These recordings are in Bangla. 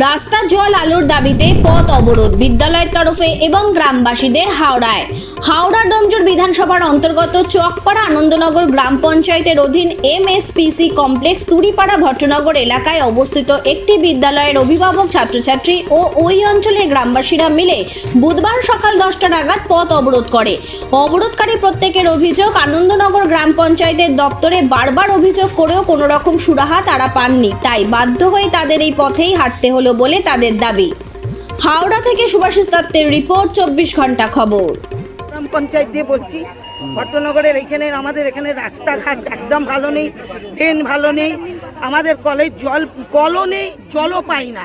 রাস্তা, জল, আলোর দাবিতে পথ অবরোধ বিদ্যালয়ের তরফে এবং গ্রামবাসীদের হাওড়ায়। হাওড়া ডোমজুর বিধানসভার অন্তর্গত চকপাড়া আনন্দনগর গ্রাম পঞ্চায়েতের অধীন M S MSPC complex Turipara Bhattanagar এলাকায় অবস্থিত একটি বিদ্যালয়ের অভিভাবক ছাত্রছাত্রী ও ওই অঞ্চলের গ্রামবাসীরা মিলে বুধবার সকাল দশটা নাগাদ পথ অবরোধ করে। অবরোধকারী প্রত্যেকের অভিযোগ, আনন্দনগর গ্রাম পঞ্চায়েতের দপ্তরে বারবার অভিযোগ করেও কোনো রকম সুরাহা তারা পাননি। তাই বাধ্য হয়ে তাদের এই পথেই হাঁটতে হলো। বলে তাদের দাবি। হাওড়া থেকে সুভাষিস দত্তের রিপোর্ট, চব্বিশ ঘণ্টা খবর। গ্রাম পঞ্চায়েত দিয়ে বলছি, ভট্টনগরের এখানে, আমাদের এখানে রাস্তাঘাট একদম ভালো নেই ট্রেন ভালো নেই, আমাদের কলে জল, কলও নেই, জলও পাই না।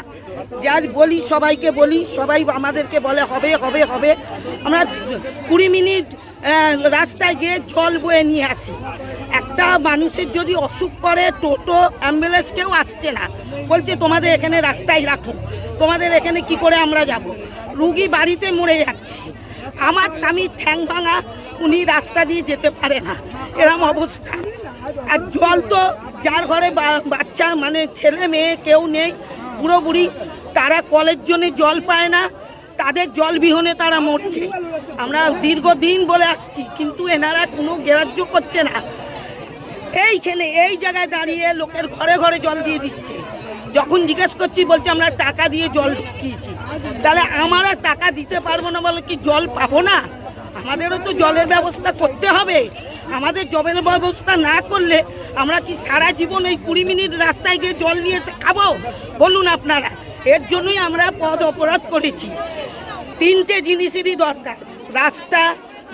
যার বলি সবাইকে বলি, সবাই আমাদেরকে বলে, হবে হবে হবে। আমরা কুড়ি মিনিট রাস্তায় গিয়ে জল বয়ে নিয়ে আসি। একটা মানুষের যদি অসুখ করে, টোটো অ্যাম্বুলেন্স কেউ আসছে না। বলছে, তোমাদের এখানে রাস্তায় রাখো। তোমাদের এখানে কি করে আমরা যাব? রুগী বাড়িতে মরে যাচ্ছে। আমার স্বামী ঠ্যাং ভাঙা, উনি রাস্তা দিয়ে যেতে পারে না। এরম অবস্থা। আর জল তো যার ঘরে বাচ্চা মানে ছেলে, মেয়ে কেউ নেই, বুড়ো বুড়ি, তারা কলের জন্য জল পায় না। তাদের জল বিহনে তারা মরছে। আমরা দীর্ঘদিন বলে আসছি, কিন্তু এনারা কোনো গ্রাহ্য করছে না। এইখানে এই জায়গায় দাঁড়িয়ে লোকের ঘরে ঘরে জল দিয়ে দিচ্ছে। যখন জিজ্ঞেস করছি, বলছে, আমরা টাকা দিয়ে জল ঢুকিয়েছি। তাহলে আমরা টাকা দিতে পারব না বলে কি জল পাবো না? আমাদেরও তো জলের ব্যবস্থা করতে হবে। আমাদের জলের ব্যবস্থা না করলে আমরা কি সারা জীবন এই কুড়ি মিনিট রাস্তায় গিয়ে জল নিয়ে খাব? বলুন আপনারা। এর জন্যই আমরা পদ অপরাধ করেছি। তিনটে জিনিসেরই দরকার, রাস্তা,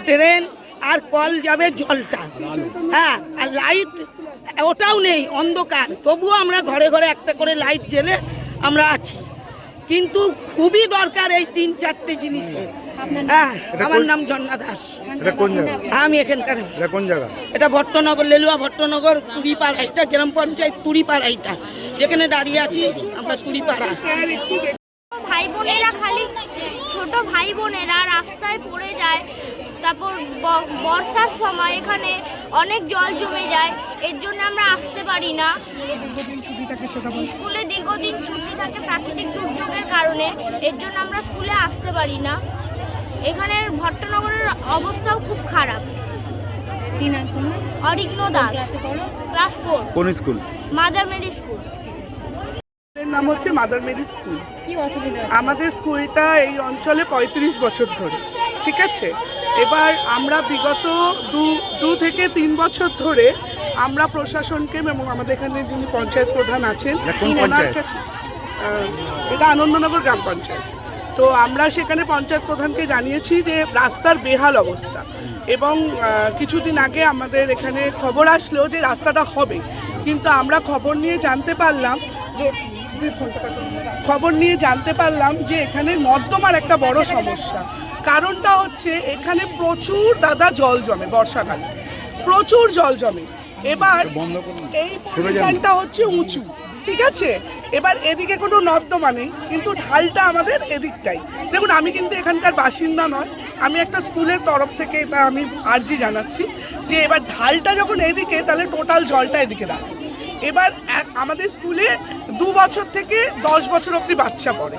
ড্রেন আর কল যাবে জলটা। হ্যাঁ আর লাইট ওটাও নেই, অন্ধকার। তবুও আমরা ঘরে ঘরে একটা করে লাইট জেলে আমরা আছি। কিন্তু খুবই দরকার এই তিন চারটে জিনিসের। আমার নাম জন্না দাস। এটা আমি এখানকার। এটা কোন জায়গা? এটা ভট্টনগর লেলুয়া ভট্টনগর তুড়িপাড়া এটা গ্রাম পঞ্চায়েত তুড়িপাড়া এটা যেখানে দাঁড়িয়ে আছি আমরা তুড়িপাড়া। ভাই বোনেরা খালি ছোট ভাই বোনেরা রাস্তায় পড়ে যায় তারপর ব- বর্ষার সময় এখানে অনেক জল জমে যায় এর জন্য আমরা আসতে পারি না। স্কুলে দীর্ঘদিন ছুটি থাকে প্রাকৃতিক দুর্যোগের কারণে এর জন্য আমরা স্কুলে আসতে পারি না। এখানের ভট্টনগরের অবস্থাও খুব খারাপ। অরিগ্ন দাস ক্লাস ফোর কোন স্কুল? Mother Mary school. এর নাম হচ্ছে মাদার মেরি স্কুল। আমাদের স্কুলটা এই অঞ্চলে পঁয়ত্রিশ বছর ধরে ঠিক আছে? এবার আমরা বিগত দু দু থেকে তিন বছর ধরে আমরা প্রশাসনকে এবং আমাদের এখানে যিনি পঞ্চায়েত প্রধান আছেন ওনার কাছে এটা আনন্দনগর গ্রাম পঞ্চায়েত। তো আমরা সেখানে পঞ্চায়েত প্রধানকে জানিয়েছি যে রাস্তার বেহাল অবস্থা। এবং কিছুদিন আগে আমাদের এখানে খবর আসলো যে রাস্তাটা হবে। কিন্তু আমরা খবর নিয়ে জানতে পারলাম যে। খবর নিয়ে জানতে পারলাম যে এখানে নর্দমার একটা বড় সমস্যা। কারণটা হচ্ছে এখানে প্রচুর দাদা জল জমে বর্ষাকালে। প্রচুর জল জমে। এবার এই পজিশনটা হচ্ছে উঁচু। ঠিক আছে? এবার এদিকে কোনো নর্দমা নেই কিন্তু ঢালটা আমাদের এদিকটাই। দেখুন, আমি কিন্তু এখানকার বাসিন্দা নয়। আমি একটা স্কুলের তরফ থেকে এটা আমি আর্জি জানাচ্ছি যে এবার ঢালটা যখন এদিকে, তাহলে টোটাল জলটা এদিকে দাঁড়ায় এবার আমাদের স্কুলে দু বছর থেকে দশ বছর অবধি বাচ্চা পড়ে।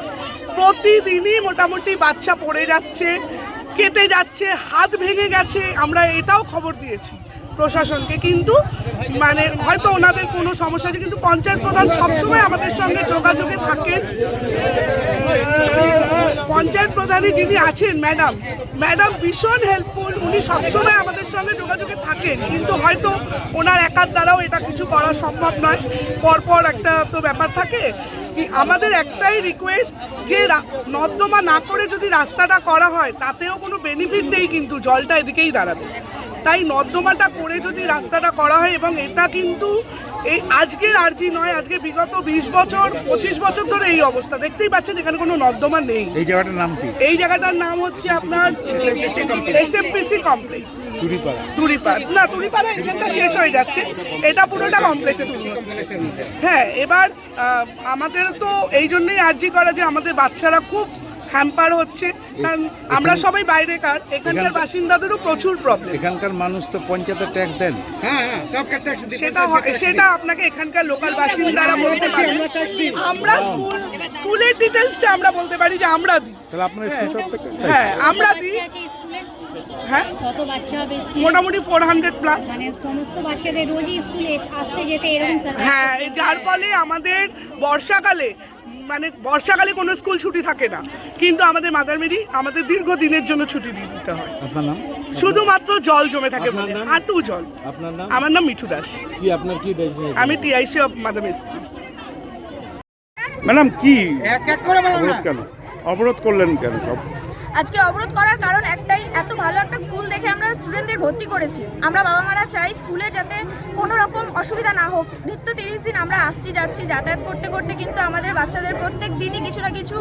প্রতিদিনই মোটামুটি বাচ্চা পড়ে যাচ্ছে, কেটে যাচ্ছে, হাত ভেঙে গেছে। আমরা এটাও খবর দিয়েছি। প্রশাসনকে কিন্তু মানে হয়তো ওনাদের কোনো সমস্যা আছে কিন্তু পঞ্চায়েত প্রধান সবসময় আমাদের সঙ্গে যোগাযোগে থাকেন। পঞ্চায়েত প্রধানই যিনি আছেন, ম্যাডাম ম্যাডাম ভীষণ হেল্পফুল উনি সবসময় আমাদের সঙ্গে যোগাযোগে থাকেন, কিন্তু হয়তো ওনার একার দ্বারাও এটা কিছু করা সম্ভব নয়। পরপর একটা তো ব্যাপার থাকে আমাদের একটাই রিকোয়েস্ট যে নর্দমা না করে যদি রাস্তাটা করা হয়, তাতেও কোনো বেনিফিট নেই কিন্তু, জলটা এদিকেই দাঁড়াবে। তাই নর্দমাটা করে যদি রাস্তাটা করা হয় এবং এটা কিন্তু এই আজকের আর্জি নয় আজকে বিগত বিশ বছর পঁচিশ বছর ধরে এই অবস্থা। দেখতেই পাচ্ছেন এখানে কোনো নর্দমা নেই। এই জায়গাটার নাম কি? এই জায়গাটার নাম হচ্ছে আপনার এসএমপিসি কমপ্লেক্স তুরিপাড়া তুরিপাড় না তুরিপাড়া এখানটা শেষ হয়ে যাচ্ছে। এটা পুরোটা কমপ্লেক্স হ্যাঁ এবার আমাদের তো এই জন্যই আর্জি করা যে আমাদের বাচ্চারা খুব হ্যাম্পার হচ্ছে। কারণ আমরা সবাই বাইরেকার এখানকার এখানকার- বাসিন্দাদেরও প্রচুর প্রবলেম এখানকার মানুষ তো পঞ্চায়েতের ট্যাক্স দেন। সেটা হয়- সেটা আপনাকে এখানকার লোকাল বাসিন্দারা বলতে পারে। আমরা স্কুল স্কুলের ডিটেলসটা আমরা বলতে পারি যে আমরা দিই। তাহলে আপনার স্কুল হ্যাঁ আমরা দিই। হ্যাঁ? কত বাচ্চা হবে মোটামুটি ফোর হান্ড্রেড প্লাস মানে সমস্ত বাচ্চাদের রোজই স্কুলে আসতে যেতে এরকম হ্যাঁ যার ফলে আমাদের বর্ষাকালে মানে বর্ষাকালে কোনো স্কুল ছুটি থাকে না। কিন্তু আমাদের মাদার মেরি আমাদের দীর্ঘদিনের জন্য ছুটি দিয়ে দিতে হয়। আপনার নাম? শুধুমাত্র জল জমে থাকে বলে? হাঁটু জল। আপনার নাম? আমার নাম মিঠু দাস। কি আপনার কি? আমি TIC of Mother Mary school. Madam কি? এক অবরোধ কেন? অবরোধ করলেন কেন সব? আজকে অবরোধ করার কারণ একটাই, এত ভালো একটা স্কুল দেখে আমরা স্টুডেন্টদের ভর্তি করেছি। আমরা বাবা মারা চাই স্কুলে যাতে কোনো রকম অসুবিধা না হোক। নিত্য তিরিশ দিন আমরা আসছি, যাচ্ছি, যাতায়াত করতে করতে কিন্তু আমাদের বাচ্চাদের প্রত্যেক দিনই কিছু না কিছু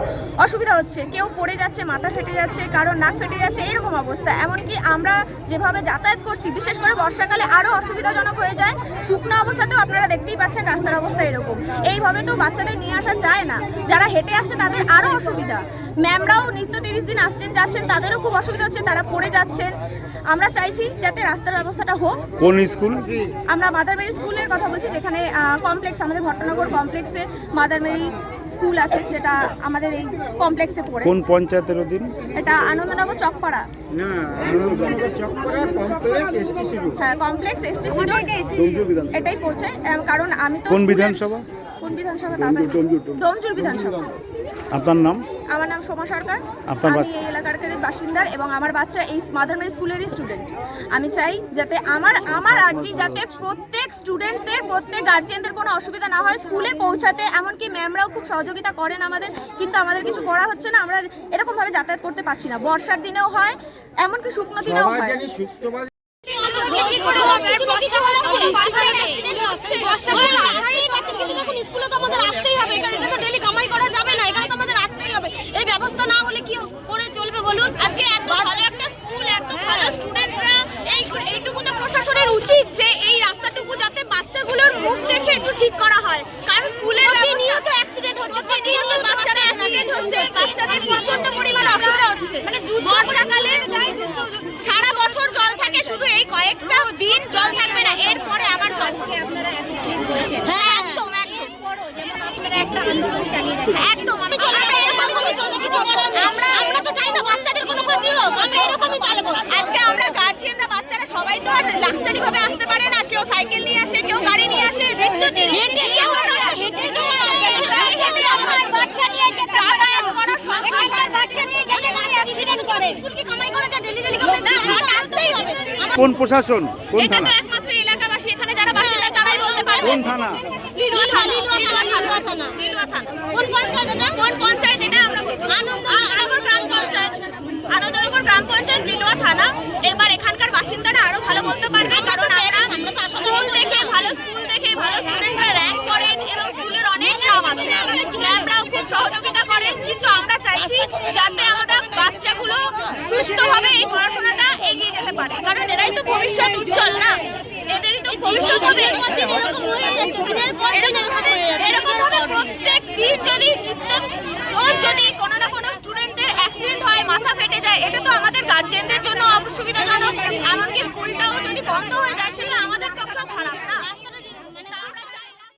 অসুবিধা হচ্ছে। কেউ পড়ে যাচ্ছে, মাথা ফেটে যাচ্ছে, কারোর নাক ফেটে যাচ্ছে, এরকম অবস্থা। এমনকি আমরা যেভাবে যাতায়াত করছি, বিশেষ করে বর্ষাকালে আরও অসুবিধাজনক হয়ে যায়। শুকনো অবস্থাতেও আপনারা দেখতেই পাচ্ছেন রাস্তার অবস্থা এরকম। এইভাবে তো বাচ্চাদের নিয়ে আসা যায় না। যারা হেঁটে আসছে তাদের আরও অসুবিধা। ম্যামরাও নিত্য তিরিশ দিন আসছেন যাচ্ছেন তাদেরও খুব অসুবিধা হচ্ছে তারা পড়ে যাচ্ছেন। আমরা চাইছি যাতে রাস্তার ব্যবস্থাটা হোক। কোন স্কুল? আমরা মাদার মেরি স্কুলের কথা বলছি যেখানে কমপ্লেক্স আমাদের ভট্টনগর কমপ্লেক্সে মাদার মেরি স্কুল আছে যেটা আমাদের এই কমপ্লেক্সে পড়ে। কোন পঞ্চায়েতের অধীন? এটা আনন্দনগর চকপাড়া। হ্যাঁ কমপ্লেক্স এসটি এটাই পড়ছে কারণ আমি তো কোন বিধানসভা? কোন বিধানসভা? ডোমজুর বিধানসভা। আপনার নাম? আমার নাম সোমা সরকার। আমি এই এলাকার বাসিন্দার এবং আমার বাচ্চা এই মাদার মেরি স্কুলেরই স্টুডেন্ট আমি চাই যাতে আমার আমার আর্জি যাতে প্রত্যেক স্টুডেন্টদের প্রত্যেক গার্জিয়ানদের কোনো অসুবিধা না হয় স্কুলে পৌঁছাতে। এমনকি ম্যামরাও খুব সহযোগিতা করেন আমাদের কিন্তু আমাদের কিছু করা হচ্ছে না। আমরা এরকমভাবে যাতায়াত করতে পারছি না। বর্ষার দিনেও হয় এমনকি শুকনো দিনেও হয়। স্কুলে তো আমাদের আসতেই হবে এখানে তো ডেলি কামাই করা যাবে না এখানে তো আমাদের আসতেই হবে এই ব্যবস্থা না হলে কি করে চলবে বলুন? আজকে এত ভালো একটা স্কুল এত ভালো স্টুডেন্টরা এই এইটুকু তো প্রশাসনের উচিত যে এই রাস্তাটুকু যাতে বাচ্চাগুলোর মুখ দেখে একটু ঠিক করা হয়। কারণ স্কুলের প্রতিনিয়ত অ্যাক্সিডেন্ট হচ্ছে প্রতিনিয়ত বাচ্চারা অ্যাক্সিডেন্ট হচ্ছে বাচ্চাদের প্রচণ্ড পরিমাণে অসুবিধা হচ্ছে। মানে বর্ষাকালে সারা বছর জল থাকে শুধু এই কয়েকটা দিন জল থাকবে না এরপরে আবার জল। আপনারা একত্রিত হয়েছেন হ্যাঁ। একদম একদম। বড় যেমন আপনারা একটা আন্দোলন চালিয়ে যাচ্ছেন একদম আমি চলবে না এরকম ভাবে চলবে কিছু করার নেই। আমরা আমরা তো চাই না বাচ্চাদের কোনো ক্ষতি হোক আমরা এরকমই চালাবো? আজকে আমরা গার্জিয়ানরা বাচ্চারা সবাই তো আর লাক্সারি ভাবে আসতে পারে না। কেউ সাইকেল নিয়ে আসে কেউ গাড়ি নিয়ে আসে কোন প্রশাসন? কোন থানা? একমাত্র এলাকাবাসী। এখানে যারা বাসিন্দা তারাই বলতে পারবে। কোন থানা? লিলুয়া থানা। লিলুয়া থানা। লিলুয়া থানা। কোন পঞ্চায়েত এটা? কোন পঞ্চায়েত এটা? আমরা আনন্দ আনন্দনগর গ্রাম পঞ্চায়েত লিলুয়া থানা। এবার এখানকার বাসিন্দারা আরও ভালো বলতে পারবে কারণ আমরা স্কুল দেখে ভালো স্কুল দেখে ভালো স্টুডেন্টরা র্যাঙ্ক করেন এবং স্কুলের অনেক নাম আছে। ম্যামরাও খুব সহযোগিতা করেন কিন্তু আমরা চাইছি যাতে আমরা বাচ্চাগুলো সুস্থভাবে এই পড়াশোনাটা এগিয়ে যেতে পারে কারণ এরাই তো ভবিষ্যৎ উজ্জ্বল না। এদেরই তো ভবিষ্যৎ হবে। এরকম হয়ে যাচ্ছে দিনের পর দিন এরকম ভাবে প্রত্যেক দিন যদি নিত্য রোজ যদি কোনো না কোনো স্টুডেন্টদের অ্যাক্সিডেন্ট হয় মাথা গার্জিয়ানদের জন্য অসুবিধাজনক